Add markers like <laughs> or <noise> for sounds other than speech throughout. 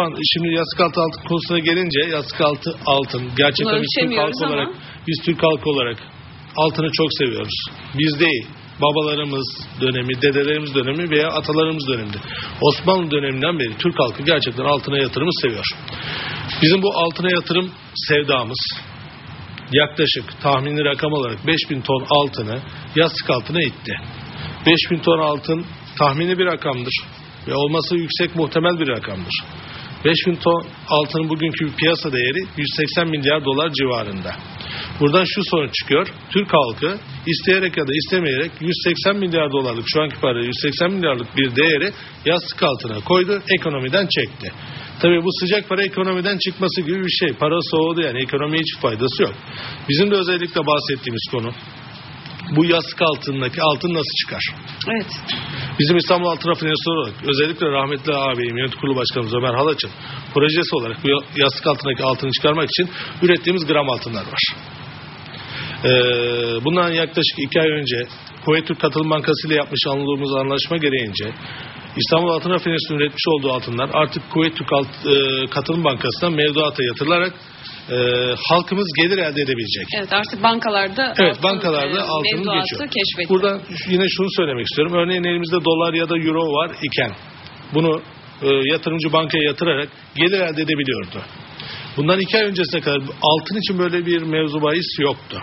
Şu an şimdi yastık altı altın konusuna gelince yastık altı altın gerçekten biz Türk halkı ama- olarak biz Türk halkı olarak altını çok seviyoruz. Biz değil babalarımız dönemi, dedelerimiz dönemi veya atalarımız döneminde. Osmanlı döneminden beri Türk halkı gerçekten altına yatırımı seviyor. Bizim bu altına yatırım sevdamız yaklaşık tahmini rakam olarak 5000 ton altını yastık altına itti. 5000 ton altın tahmini bir rakamdır ve olması yüksek muhtemel bir rakamdır. 5000 ton altının bugünkü piyasa değeri 180 milyar dolar civarında. Buradan şu sonuç çıkıyor. Türk halkı isteyerek ya da istemeyerek 180 milyar dolarlık şu anki parayla 180 milyarlık bir değeri yastık altına koydu, ekonomiden çekti. Tabii bu sıcak para ekonomiden çıkması gibi bir şey. Para soğudu yani ekonomiye hiç faydası yok. Bizim de özellikle bahsettiğimiz konu bu yastık altındaki altın nasıl çıkar? Evet. Bizim İstanbul Altın Rafinerisi olarak özellikle rahmetli ağabeyim yönetim kurulu başkanımız Ömer Halaç'ın projesi olarak bu yastık altındaki altını çıkarmak için ürettiğimiz gram altınlar var. Ee, bundan yaklaşık iki ay önce Kuveyt Türk Katılım Bankası ile yapmış anladığımız anlaşma gereğince İstanbul Altın Rafinerisi'nin üretmiş olduğu altınlar artık Kuveyt Türk Alt, e, Katılım Bankası'ndan mevduata yatırılarak e, halkımız gelir elde edebilecek. Evet artık bankalarda Evet altın, bankalarda e, altını mevduatı geçiyor. keşfedildi. Burada yine şunu söylemek istiyorum. Örneğin elimizde dolar ya da euro var iken bunu e, yatırımcı bankaya yatırarak gelir elde edebiliyordu. Bundan iki ay öncesine kadar altın için böyle bir mevzu bahis yoktu.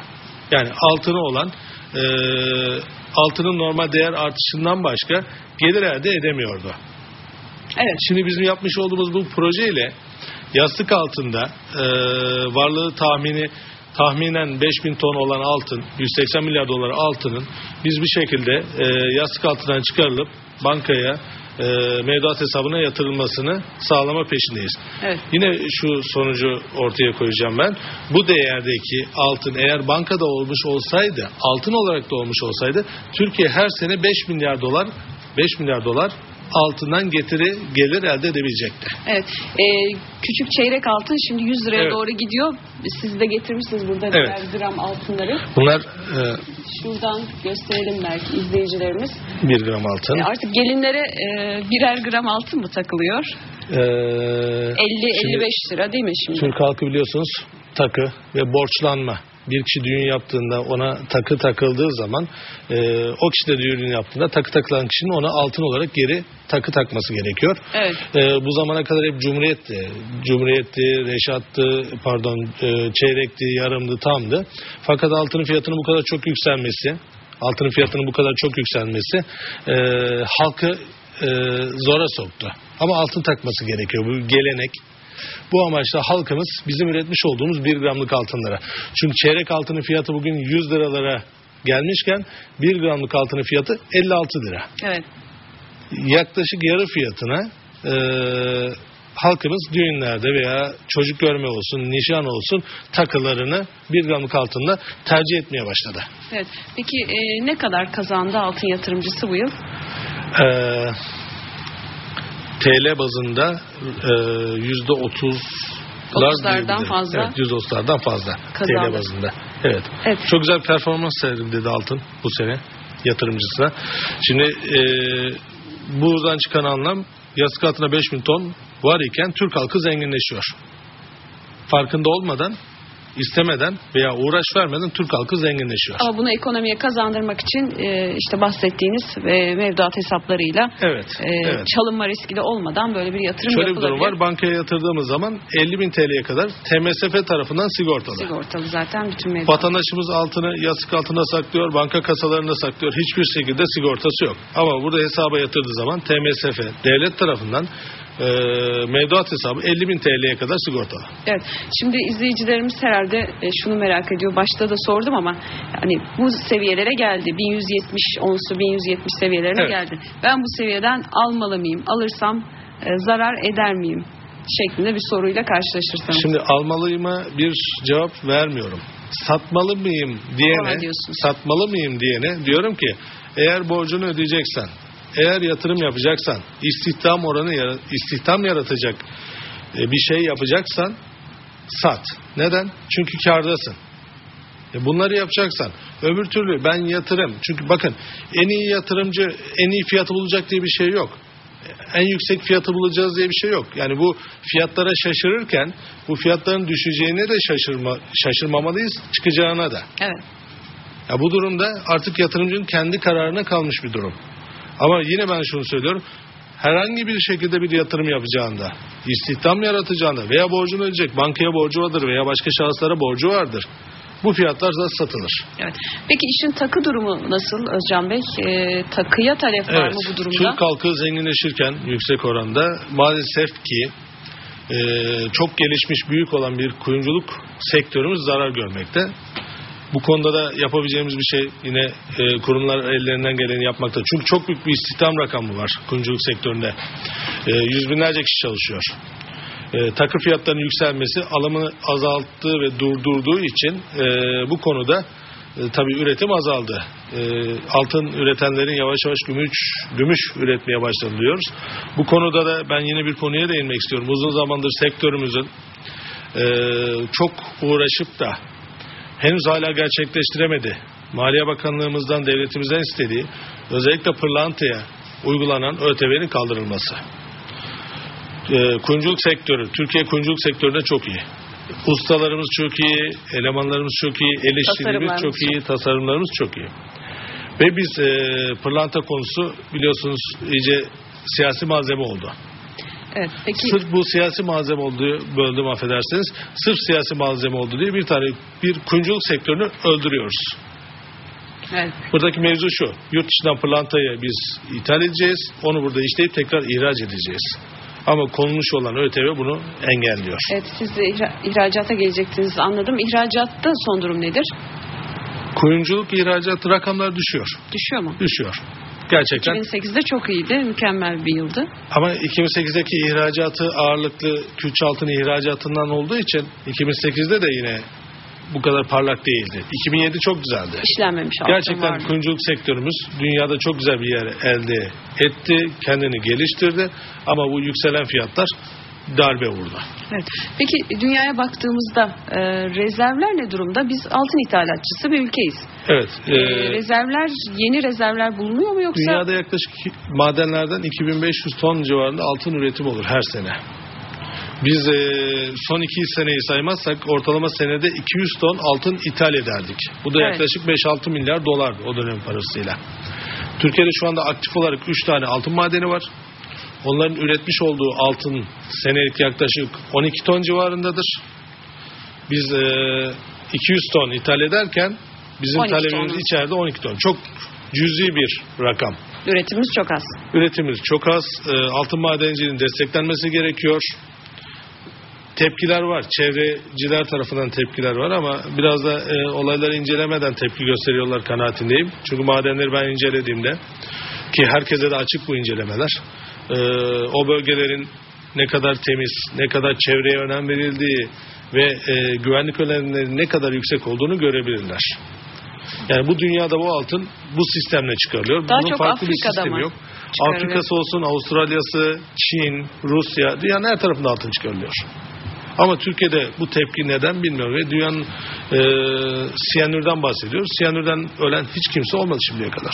Yani altını olan e, altının normal değer artışından başka gelir elde edemiyordu. Evet. Şimdi bizim yapmış olduğumuz bu projeyle yastık altında e, varlığı tahmini tahminen 5000 ton olan altın 180 milyar dolar altının biz bir şekilde e, yastık altından çıkarılıp bankaya e, mevduat hesabına yatırılmasını sağlama peşindeyiz. Evet. Yine şu sonucu ortaya koyacağım ben. Bu değerdeki altın eğer bankada olmuş olsaydı, altın olarak da olmuş olsaydı Türkiye her sene 5 milyar dolar 5 milyar dolar altından getiri gelir elde edebilecekti. Evet. E, küçük çeyrek altın şimdi 100 liraya Evet. doğru gidiyor. Siz de getirmişsiniz burada Evet. gram altınları. Bunlar e, Şuradan gösterelim belki izleyicilerimiz. 1 gram altın. E, artık gelinlere e, birer gram altın mı takılıyor? E, 50-55 lira değil mi şimdi? Türk halkı biliyorsunuz takı ve borçlanma. Bir kişi düğün yaptığında ona takı takıldığı zaman e, o kişi de düğün yaptığında takı takılan kişinin ona altın olarak geri takı takması gerekiyor. Evet. E, bu zamana kadar hep cumhuriyetti. Cumhuriyetti, reşattı, pardon e, çeyrekti, yarımdı, tamdı. Fakat altının fiyatının bu kadar çok yükselmesi, altının fiyatının bu kadar çok yükselmesi e, halkı e, zora soktu. Ama altın takması gerekiyor. Bu gelenek. Bu amaçla halkımız bizim üretmiş olduğumuz 1 gramlık altınlara. Çünkü çeyrek altının fiyatı bugün 100 liralara gelmişken 1 gramlık altının fiyatı 56 lira. Evet. Yaklaşık yarı fiyatına e, halkımız düğünlerde veya çocuk görme olsun, nişan olsun takılarını 1 gramlık altında tercih etmeye başladı. Evet. Peki e, ne kadar kazandı altın yatırımcısı bu yıl? Ee, TL bazında e, yüzde otuz Otuzlardan fazla. Evet, otuzlardan fazla Kazandı. TL bazında. Evet. Evet. Çok güzel performans sergiledi altın bu sene yatırımcısına. Şimdi e, buradan çıkan anlam yastık altına 5000 ton var iken Türk halkı zenginleşiyor. Farkında olmadan, istemeden veya uğraş vermeden Türk halkı zenginleşiyor. Ama bunu ekonomiye kazandırmak için e, işte bahsettiğiniz e, mevduat hesaplarıyla Evet, e, evet. çalınma riski de olmadan böyle bir yatırım Şöyle bir durum yapılabilir. var. Bankaya yatırdığımız zaman 50 bin TL'ye kadar TMSF tarafından sigortalı. Sigortalı zaten bütün mevduat. Vatandaşımız altını yastık altına saklıyor, banka kasalarında saklıyor. Hiçbir şekilde sigortası yok. Ama burada hesaba yatırdığı zaman TMSF devlet tarafından e, mevduat hesabı 50 bin TL'ye kadar sigortalı. Evet. Şimdi izleyicilerimiz herhalde e, şunu merak ediyor. Başta da sordum ama hani bu seviyelere geldi. 1170 onsu 1170 seviyelerine Evet. geldi. Ben bu seviyeden almalı mıyım? Alırsam e, zarar eder miyim? şeklinde bir soruyla karşılaşırsanız. Şimdi almalıyıma bir cevap vermiyorum. Satmalı mıyım diyene, satmalı mıyım diyene diyorum ki eğer borcunu ödeyeceksen, eğer yatırım yapacaksan, istihdam oranı istihdam yaratacak e, bir şey yapacaksan sat. Neden? Çünkü kârdasın. E bunları yapacaksan öbür türlü ben yatırım. Çünkü bakın en iyi yatırımcı en iyi fiyatı bulacak diye bir şey yok. en yüksek fiyatı bulacağız diye bir şey yok. Yani bu fiyatlara şaşırırken bu fiyatların düşeceğine de şaşırma, şaşırmamalıyız çıkacağına da. Evet. Ya bu durumda artık yatırımcının kendi kararına kalmış bir durum. Ama yine ben şunu söylüyorum. Herhangi bir şekilde bir yatırım yapacağında, istihdam yaratacağında veya borcunu ödeyecek, bankaya borcu vardır veya başka şahıslara borcu vardır. Bu fiyatlar da satılır. Evet. Peki işin takı durumu nasıl Özcan Bey? Ee, takıya talep var Evet, mı bu durumda? Türk halkı zenginleşirken yüksek oranda maalesef ki e, çok gelişmiş büyük olan bir kuyumculuk sektörümüz zarar görmekte. Bu konuda da yapabileceğimiz bir şey yine e, kurumlar ellerinden geleni yapmakta. Çünkü çok büyük bir istihdam rakamı var kuyumculuk sektöründe. E, yüz binlerce kişi çalışıyor. E, takı fiyatlarının yükselmesi alımını azalttığı ve durdurduğu için e, bu konuda e, tabii üretim azaldı. E, altın üretenlerin yavaş yavaş gümüş, gümüş üretmeye başladı diyoruz. Bu konuda da ben yine bir konuya değinmek istiyorum. Uzun zamandır sektörümüzün e, çok uğraşıp da henüz hala gerçekleştiremedi. Maliye Bakanlığımızdan, devletimizden istediği özellikle pırlantaya uygulanan ÖTV'nin kaldırılması. E, kuyumculuk sektörü, Türkiye kuyumculuk sektöründe çok iyi. Ustalarımız çok iyi, elemanlarımız çok iyi, el işçiliğimiz çok iyi, tasarımlarımız çok iyi. Ve biz e, pırlanta konusu biliyorsunuz iyice siyasi malzeme oldu. Evet. Peki Sırf bu siyasi malzeme olduğu böldüm affedersiniz. Sırf siyasi malzeme oldu diye bir tane bir kuyumculuk sektörünü öldürüyoruz. evet. Buradaki mevzu şu. Yurt dışından pırlantayı biz ithal edeceğiz. Onu burada işleyip tekrar ihraç edeceğiz. Ama konulmuş olan ÖTV bunu engelliyor. Evet, siz de ihra- ihracata gelecektiniz anladım. İhracatta son durum nedir? Kuyumculuk ihracatı rakamlar düşüyor. Düşüyor mu? Düşüyor. Gerçekten. 2008'de çok iyiydi. Mükemmel bir yıldı. Ama 2008'deki ihracatı ağırlıklı külçe altın ihracatından olduğu için 2008'de de yine bu kadar parlak değildi. 2007 çok güzeldi. İşlenmemiş altın Gerçekten vardı. kuyumculuk sektörümüz dünyada çok güzel bir yer elde etti, kendini geliştirdi ama bu yükselen fiyatlar darbe vurdu. Evet. Peki dünyaya baktığımızda e, rezervler ne durumda? Biz altın ithalatçısı bir ülkeyiz. Evet, E, e, rezervler, yeni rezervler bulunuyor mu yoksa? dünyada yaklaşık madenlerden 2500 ton civarında altın üretim olur her sene. Biz e, son iki seneyi saymazsak ortalama senede 200 ton altın ithal ederdik. Bu da Evet. yaklaşık 5-6 milyar dolar o dönem parasıyla. Türkiye'de şu anda aktif olarak 3 tane altın madeni var. Onların üretmiş olduğu altın senelik yaklaşık 12 ton civarındadır. Biz e, 200 ton ithal ederken bizim 12 talebimiz ton. içeride 12 ton. Çok cüzi bir rakam. Üretimimiz çok az. Üretimimiz çok az. E, altın madenciliğinin desteklenmesi gerekiyor. Tepkiler var. Çevreciler tarafından tepkiler var ama biraz da e, olayları incelemeden tepki gösteriyorlar kanaatindeyim. Çünkü madenleri ben incelediğimde ki herkese de açık bu incelemeler. e, o bölgelerin ne kadar temiz, ne kadar çevreye önem verildiği ve e, güvenlik önlemlerinin ne kadar yüksek olduğunu görebilirler. Yani bu dünyada bu altın bu sistemle çıkarılıyor. Daha Bunun çok farklı bir Afrika'da sistemi mı yok. Afrika'sı olsun, Avustralya'sı, Çin, Rusya, dünyanın her tarafında altın çıkarılıyor. Ama Türkiye'de bu tepki neden bilmiyorum. Ve dünyanın e, siyanürden bahsediyoruz. Siyanürden ölen hiç kimse olmadı şimdiye kadar.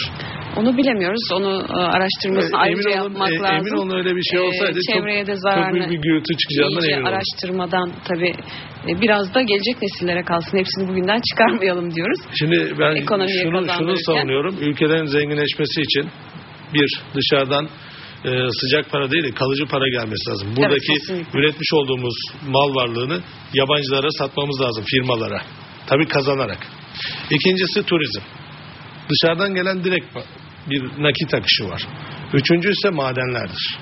Onu bilemiyoruz. Onu e, araştırmasını E, ayrıca olun, yapmak e, lazım. emin olun öyle bir şey E, olsaydı çok, çevreye de çok zararını büyük bir gürültü çıkacağından emin olun. araştırmadan tabii e, biraz da gelecek nesillere kalsın. Hepsini bugünden <laughs> çıkarmayalım diyoruz. Şimdi ben Ekonomiye şunu, şunu savunuyorum. Ülkelerin zenginleşmesi için bir dışarıdan e, sıcak para değil de kalıcı para gelmesi lazım. Buradaki kesinlikle. üretmiş olduğumuz mal varlığını yabancılara satmamız lazım firmalara. Tabii kazanarak. İkincisi turizm. Dışarıdan gelen direkt bir nakit akışı var. Üçüncü ise madenlerdir.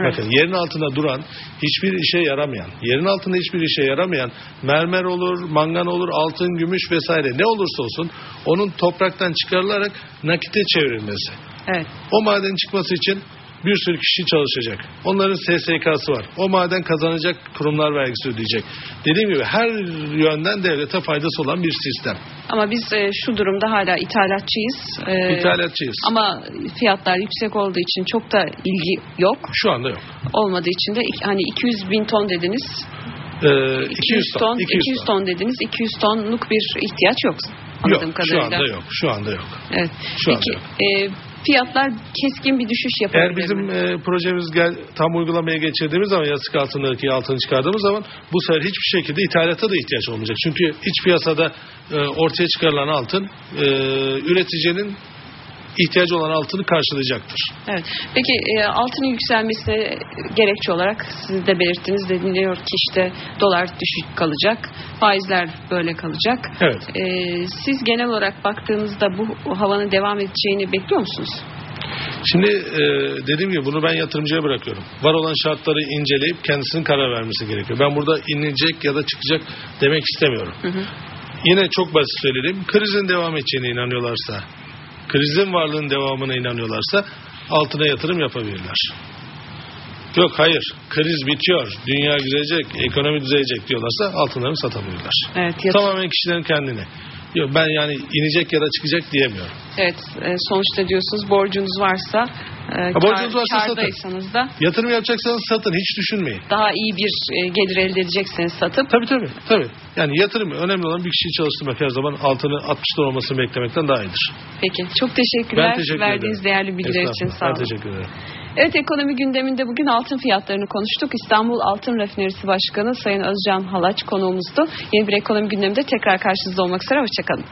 Evet. Bakın yerin altında duran hiçbir işe yaramayan, yerin altında hiçbir işe yaramayan mermer olur, mangan olur, altın, gümüş vesaire ne olursa olsun onun topraktan çıkarılarak nakite çevrilmesi. Evet. O maden çıkması için bir sürü kişi çalışacak. Onların SSK'sı var. O maden kazanacak kurumlar vergisi ödeyecek. Dediğim gibi her yönden devlete faydası olan bir sistem. Ama biz e, şu durumda hala ithalatçıyız. E, İthalatçıyız. Ama fiyatlar yüksek olduğu için çok da ilgi yok. Şu anda yok. Olmadığı için de hani 200 bin ton dediniz. Ee, 200 ton, 200 ton dediniz. 200 tonluk bir ihtiyaç yok. Anladığım Yok şu kadarıyla. anda yok. Şu anda yok. Evet. Şu Peki anda e, fiyatlar keskin bir düşüş yapabilir Eğer bizim mi? e, projemiz gel, tam uygulamaya geçirdiğimiz zaman yastık altındaki altını çıkardığımız zaman bu sefer hiçbir şekilde ithalata da ihtiyaç olmayacak. Çünkü iç piyasada e, ortaya çıkarılan altın e, üreticinin ihtiyacı olan altını karşılayacaktır. Evet. Peki e, altının yükselmesine gerekçe olarak siz de belirttiniz deniliyor ki işte dolar düşük kalacak, faizler böyle kalacak. Evet. E, siz genel olarak baktığınızda bu havanın devam edeceğini bekliyor musunuz? Şimdi e, dediğim gibi bunu ben yatırımcıya bırakıyorum. Var olan şartları inceleyip kendisinin karar vermesi gerekiyor. Ben burada inecek ya da çıkacak demek istemiyorum. Hı hı. Yine çok basit söyleyeyim. Krizin devam edeceğine inanıyorlarsa, krizin varlığının devamına inanıyorlarsa altına yatırım yapabilirler. Yok hayır, kriz bitiyor, dünya düzelecek, ekonomi düzelecek diyorlarsa altınlarını satabilirler. Evet, yat- Tamamen kişilerin kendine. Yok ben yani inecek ya da çıkacak diyemiyorum. evet e, sonuçta diyorsunuz borcunuz varsa, e, Ha, borcunuz varsa satın. da Yatırım yapacaksanız satın, hiç düşünmeyin. daha iyi bir e, gelir elde edecekseniz satıp Tabii tabii. tabii. Yani yatırım önemli olan bir kişiyi çalıştırmak her zaman altını 60 dolar olmasını beklemekten daha iyidir. peki çok teşekkürler Ben teşekkür verdiğiniz ederim. değerli bilgiler için sağ olun. Ben teşekkür ederim. Evet ekonomi gündeminde bugün altın fiyatlarını konuştuk. İstanbul Altın Rafinerisi Başkanı Sayın Özcan Halaç konuğumuzdu. Yeni bir ekonomi gündeminde tekrar karşınızda olmak üzere. Hoşçakalın.